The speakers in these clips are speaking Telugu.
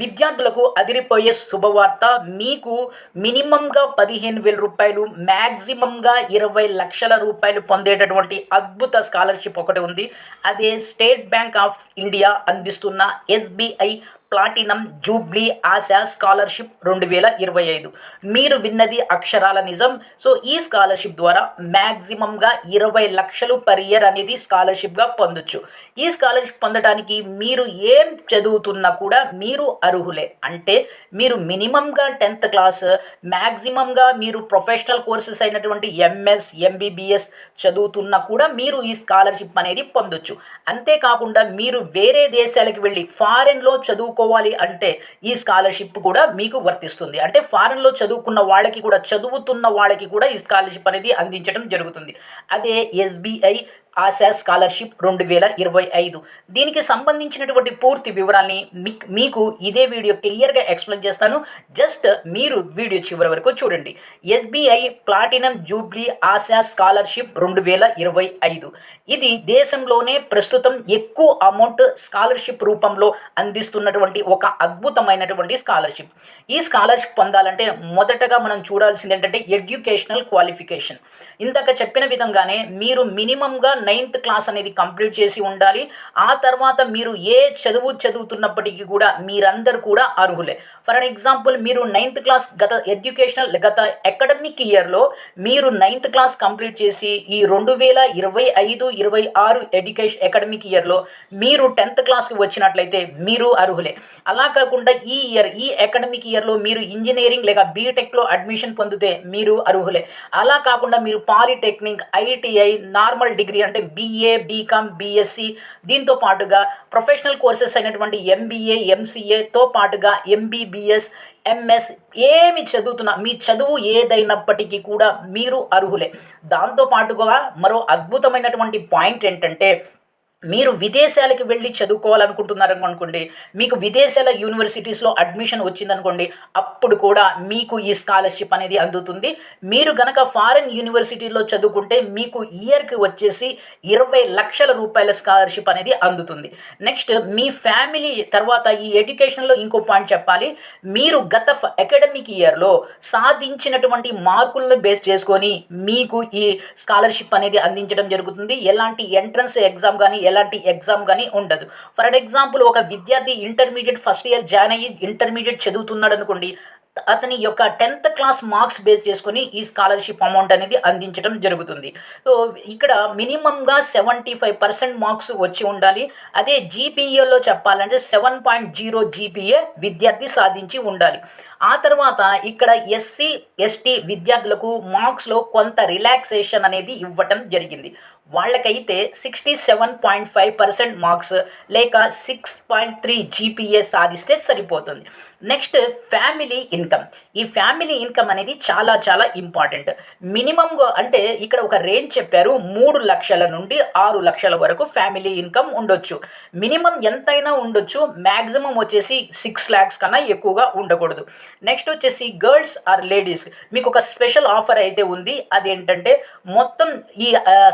విద్యార్థులకు అదిరిపోయే శుభవార్త. మీకు మినిమంగా పదిహేను వేల రూపాయలు మ్యాక్సిమంగా ఇరవై లక్షల రూపాయలు పొందేటటువంటి అద్భుత స్కాలర్షిప్ ఒకటి ఉంది. అదే స్టేట్ బ్యాంక్ ఆఫ్ ఇండియా అందిస్తున్న SBI platinum jubilee Asha scholarship రెండు వేల ఇరవై ఐదు. మీరు విన్నది అక్షరాల నిజం. సో ఈ స్కాలర్షిప్ ద్వారా మ్యాక్సిమంగా ఇరవై లక్షలు పర్ ఇయర్ అనేది స్కాలర్షిప్గా పొందొచ్చు. ఈ స్కాలర్షిప్ పొందడానికి మీరు ఏం చదువుతున్నా కూడా మీరు అర్హులే. అంటే మీరు మినిమంగా టెన్త్ క్లాస్ మ్యాక్సిమంగా మీరు ప్రొఫెషనల్ కోర్సెస్ అయినటువంటి ఎంఎస్ ఎంబీబీఎస్ చదువుతున్నా కూడా మీరు ఈ స్కాలర్షిప్ అనేది పొందొచ్చు. అంతేకాకుండా మీరు వేరే దేశాలకు వెళ్ళి ఫారెన్లో చదువు చదువుకోవాలి అంటే ఈ స్కాలర్షిప్ కూడా మీకు వర్తిస్తుంది. అంటే ఫారెన్లో చదువుకున్న వాళ్ళకి కూడా చదువుతున్న వాళ్ళకి కూడా ఈ స్కాలర్షిప్ అనేది అందించడం జరుగుతుంది. అదే ఎస్బీఐ ఆశా స్కాలర్షిప్ రెండు వేల ఇరవై ఐదు. దీనికి సంబంధించినటువంటి పూర్తి వివరాల్ని మీకు ఇదే వీడియో క్లియర్గా ఎక్స్ప్లెయిన్ చేస్తాను. జస్ట్ మీరు వీడియో చివరి వరకు చూడండి. SBI platinum jubilee Asha scholarship రెండు వేల ఇరవై ఐదు. ఇది దేశంలోనే ప్రస్తుతం ఎక్కువ అమౌంట్ స్కాలర్షిప్ రూపంలో అందిస్తున్నటువంటి ఒక అద్భుతమైనటువంటి స్కాలర్షిప్. ఈ స్కాలర్షిప్ పొందాలంటే మొదటగా మనం చూడాల్సింది ఏంటంటే ఎడ్యుకేషనల్ క్వాలిఫికేషన్. ఇందాక చెప్పిన విధంగానే మీరు మినిమంగా నైన్త్ క్లాస్ అనేది కంప్లీట్ చేసి ఉండాలి. ఆ తర్వాత మీరు ఏ చదువు చదువుతున్నప్పటికీ కూడా మీరందరూ కూడా అర్హులే. ఫర్ ఎగ్జాంపుల్ మీరు నైన్త్ క్లాస్ గత ఎడ్యుకేషనల్ గత అకాడమిక్ ఇయర్లో మీరు నైన్త్ క్లాస్ కంప్లీట్ చేసి ఈ రెండు వేల ఇరవై ఐదు ఇరవై ఆరు ఎడ్యుకేషన్ అకాడమిక్ ఇయర్లో మీరు టెన్త్ క్లాస్కి వచ్చినట్లయితే మీరు అర్హులే. అలా కాకుండా ఈ ఇయర్ ఈ అకాడమిక్ ఇయర్లో మీరు ఇంజనీరింగ్ లేక బీటెక్లో అడ్మిషన్ పొందితే మీరు అర్హులే. అలా కాకుండా మీరు పాలిటెక్నిక్ ఐటీఐ నార్మల్ డిగ్రీ అంటే బీఏ బీకామ్ బీఎస్సీ దీంతో పాటుగా ప్రొఫెషనల్ కోర్సెస్ అయినటువంటి ఎంబీఏ ఎంసీఏతో పాటుగా ఎంబీబీఎస్ ఎంఎస్ ఏమి చదువుతున్నా మీ చదువు ఏదైనప్పటికీ కూడా మీరు అర్హులే. దాంతో పాటుగా మరో అద్భుతమైనటువంటి పాయింట్ ఏంటంటే మీరు విదేశాలకు వెళ్ళి చదువుకోవాలనుకుంటున్నారు అనుకోండి మీకు విదేశాల యూనివర్సిటీస్లో అడ్మిషన్ వచ్చిందనుకోండి అప్పుడు కూడా మీకు ఈ స్కాలర్షిప్ అనేది అందుతుంది. మీరు గనక ఫారెన్ యూనివర్సిటీలో చదువుకుంటే మీకు ఇయర్కి వచ్చేసి ఇరవై లక్షల రూపాయల స్కాలర్షిప్ అనేది అందుతుంది. నెక్స్ట్ మీ ఫ్యామిలీ తర్వాత ఈ ఎడ్యుకేషన్లో ఇంకో పాయింట్ చెప్పాలి. మీరు గత అకాడమిక్ ఇయర్లో సాధించినటువంటి మార్కులను బేస్ చేసుకొని మీకు ఈ స్కాలర్షిప్ అనేది అందించడం జరుగుతుంది. ఎలాంటి ఎంట్రన్స్ ఎగ్జామ్ కానీ ఎలాంటి ఎగ్జామ్ కానీ ఉండదు. ఫర్ ఎగ్జాంపుల్ ఒక విద్యార్థి ఇంటర్మీడియట్ ఫస్ట్ ఇయర్ జాయిన్ అయ్యి ఇంటర్మీడియట్ చదువుతున్నాడు అనుకోండి అతని యొక్క టెన్త్ క్లాస్ మార్క్స్ బేస్ చేసుకొని ఈ స్కాలర్షిప్ అమౌంట్ అనేది అందించడం జరుగుతుంది. సో ఇక్కడ మినిమంగా సెవెంటీ ఫైవ్ పర్సెంట్ మార్క్స్ వచ్చి ఉండాలి. అదే జీపీఏలో చెప్పాలంటే సెవెన్ పాయింట్ జీరో జీపీఏ విద్యార్థి సాధించి ఉండాలి. ఆ తర్వాత ఇక్కడ ఎస్సీ ఎస్టీ విద్యార్థులకు మార్క్స్లో కొంత రిలాక్సేషన్ అనేది ఇవ్వటం జరిగింది. వాళ్ళకైతే sixty seven point five percent marks లేక సిక్స్ పాయింట్ త్రీ జీపీఏ సాధిస్తే సరిపోతుంది. నెక్స్ట్ ఫ్యామిలీ ఇన్కమ్ ఈ ఫ్యామిలీ ఇన్కమ్ అనేది చాలా చాలా ఇంపార్టెంట్ మినిమం అంటే ఇక్కడ ఒక రేంజ్ చెప్పారు మూడు లక్షల నుండి ఆరు లక్షల వరకు ఫ్యామిలీ ఇన్కమ్ ఉండొచ్చు. మినిమం ఎంతైనా ఉండొచ్చు మ్యాక్సిమం వచ్చేసి సిక్స్ ల్యాక్స్ కన్నా ఎక్కువగా ఉండకూడదు. నెక్స్ట్ వచ్చేసి గర్ల్స్ ఆర్ లేడీస్ మీకు ఒక స్పెషల్ ఆఫర్ అయితే ఉంది. అదేంటంటే మొత్తం ఈ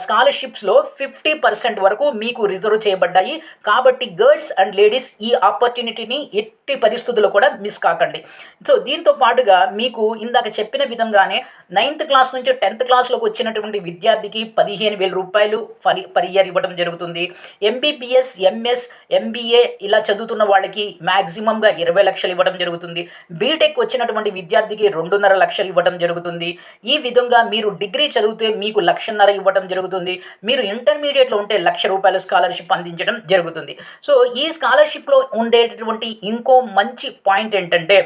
స్కాలర్షిప్ స్కాలర్షిప్స్లో ఫిఫ్టీ పర్సెంట్ వరకు మీకు రిజర్వ్ చేయబడ్డాయి. కాబట్టి గర్ల్స్ అండ్ లేడీస్ ఈ ఆపర్చునిటీని ఎట్టి పరిస్థితుల్లో కూడా మిస్ కాకండి. సో దీంతో పాటుగా మీకు ఇందాక చెప్పిన విధంగానే నైన్త్ క్లాస్ నుంచి టెన్త్ క్లాస్లోకి వచ్చినటువంటి విద్యార్థికి పదిహేను వేల రూపాయలు పరి పర్ ఇయర్ ఇవ్వడం జరుగుతుంది. ఎంబీబీఎస్ ఎంఎస్ ఎంబీఏ ఇలా చదువుతున్న వాళ్ళకి మ్యాక్సిమంగా ఇరవై లక్షలు ఇవ్వడం జరుగుతుంది. బీటెక్ వచ్చినటువంటి విద్యార్థికి రెండున్నర లక్షలు ఇవ్వడం జరుగుతుంది. ఈ విధంగా మీరు డిగ్రీ చదివితే మీకు లక్షన్నర ఇవ్వడం జరుగుతుంది. మీరు ఇంటర్మీడియట్లో ఉంటే లక్ష రూపాయల స్కాలర్షిప్ అందించడం జరుగుతుంది. సో ఈ స్కాలర్షిప్లో ఉండేటటువంటి ఇంకో మంచి పాయింట్ ఏంటంటే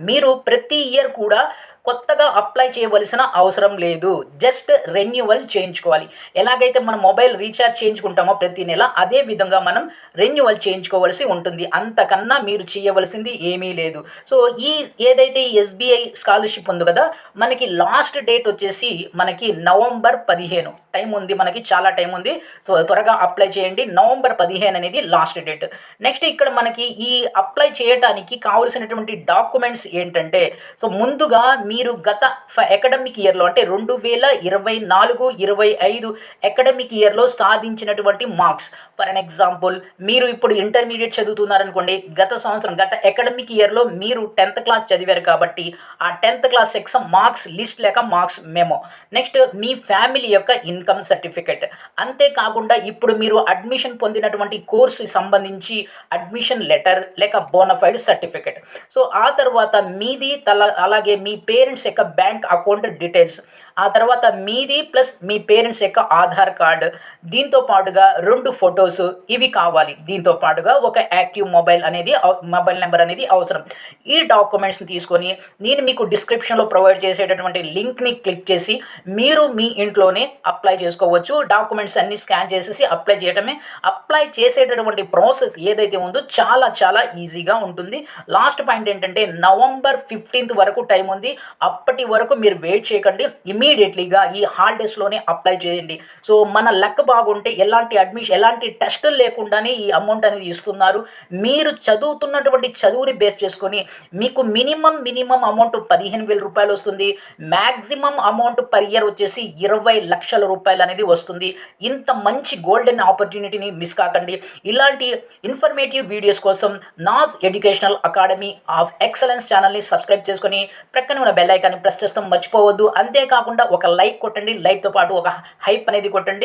మీరు ప్రతి ఇయర్ కూడా కొత్తగా అప్లై చేయవలసిన అవసరం లేదు. జస్ట్ రెన్యువల్ చేయించుకోవాలి. ఎలాగైతే మనం మొబైల్ రీఛార్జ్ చేయించుకుంటామో ప్రతి నెల అదే విధంగా మనం రెన్యువల్ చేయించుకోవాల్సి ఉంటుంది. అంతకన్నా మీరు చేయవలసింది ఏమీ లేదు. సో ఈ ఏదైతే ఎస్బీఐ స్కాలర్షిప్ ఉంది కదా మనకి లాస్ట్ డేట్ వచ్చేసి మనకి నవంబర్ పదిహేను. టైం ఉంది మనకి చాలా టైం ఉంది. సో త్వరగా అప్లై చేయండి. నవంబర్ పదిహేను అనేది లాస్ట్ డేట్. నెక్స్ట్ ఇక్కడ మనకి ఈ అప్లై చేయడానికి కావలసినటువంటి డాక్యుమెంట్స్ ఏంటంటే సో ముందుగా మీరు గత అకాడమిక్ ఇయర్లో అంటే రెండు వేల ఇరవై నాలుగు ఇరవై ఐదు అకాడమిక్ ఇయర్లో సాధించినటువంటి మార్క్స్ ఫర్ అన్ ఎగ్జాంపుల్ మీరు ఇప్పుడు ఇంటర్మీడియట్ చదువుతున్నారనుకోండి గత సంవత్సరం గత అకాడమిక్ ఇయర్లో మీరు టెన్త్ క్లాస్ చదివారు కాబట్టి ఆ tenth class exam marks list లేక మార్క్స్ మేమో నెక్స్ట్ మీ ఫ్యామిలీ యొక్క ఇన్కమ్ సర్టిఫికెట్ అంతేకాకుండా ఇప్పుడు మీరు అడ్మిషన్ పొందినటువంటి కోర్సు సంబంధించి అడ్మిషన్ లెటర్ లేక బోనఫైడ్ సర్టిఫికెట్ సో ఆ తర్వాత మీది తల అలాగే మీ పే పేరెంట్స్ యొక్క బ్యాంక్ అకౌంట్ డీటెయిల్స్ ఆ తర్వాత మీది ప్లస్ మీ పేరెంట్స్ యొక్క ఆధార్ కార్డు. దీంతో పాటుగా రెండు ఫొటోస్ ఇవి కావాలి. దీంతో పాటుగా ఒక యాక్టివ్ మొబైల్ అనేది మొబైల్ నెంబర్ అనేది అవసరం. ఈ డాక్యుమెంట్స్ని తీసుకొని నేను మీకు డిస్క్రిప్షన్లో ప్రొవైడ్ చేసేటటువంటి లింక్ని క్లిక్ చేసి మీరు మీ ఇంట్లోనే అప్లై చేసుకోవచ్చు. డాక్యుమెంట్స్ అన్ని స్కాన్ చేసేసి అప్లై చేయడమే అప్లై చేసేటటువంటి ప్రాసెస్ ఏదైతే ఉందో చాలా చాలా ఈజీగా ఉంటుంది. లాస్ట్ పాయింట్ ఏంటంటే నవంబర్ ఫిఫ్టీన్త్ వరకు టైం ఉంది. అప్పటి వరకు మీరు వెయిట్ చేయకండి. ఇమీడియట్లీగా ఈ హాలిడేస్లోనే అప్లై చేయండి. సో మన లక్ బాగుంటే ఎలాంటి అడ్మిషన్ ఎలాంటి టెస్టులు లేకుండానే ఈ అమౌంట్ అనేది ఇస్తున్నారు. మీరు చదువుతున్నటువంటి చదువుని బేస్ చేసుకొని మీకు మినిమం మినిమం అమౌంట్ పదిహేను వేల రూపాయలు వస్తుంది. మ్యాక్సిమం అమౌంట్ పర్ ఇయర్ వచ్చేసి ఇరవై లక్షల రూపాయలు అనేది వస్తుంది. ఇంత మంచి గోల్డెన్ ఆపర్చునిటీని మిస్ కాకండి. ఇలాంటి ఇన్ఫర్మేటివ్ వీడియోస్ కోసం Naz educational academy of excellence ఛానల్ని సబ్స్క్రైబ్ చేసుకొని ప్రక్కనే ఉన్న బెల్ ఐకాన్ని ప్రెస్ చేస్తాం. మర్చిపోవద్దు. అంతేకాకుండా ఒక లైక్ కొట్టండి లైక్తో పాటు ఒక హైప్ అనేది కొట్టండి.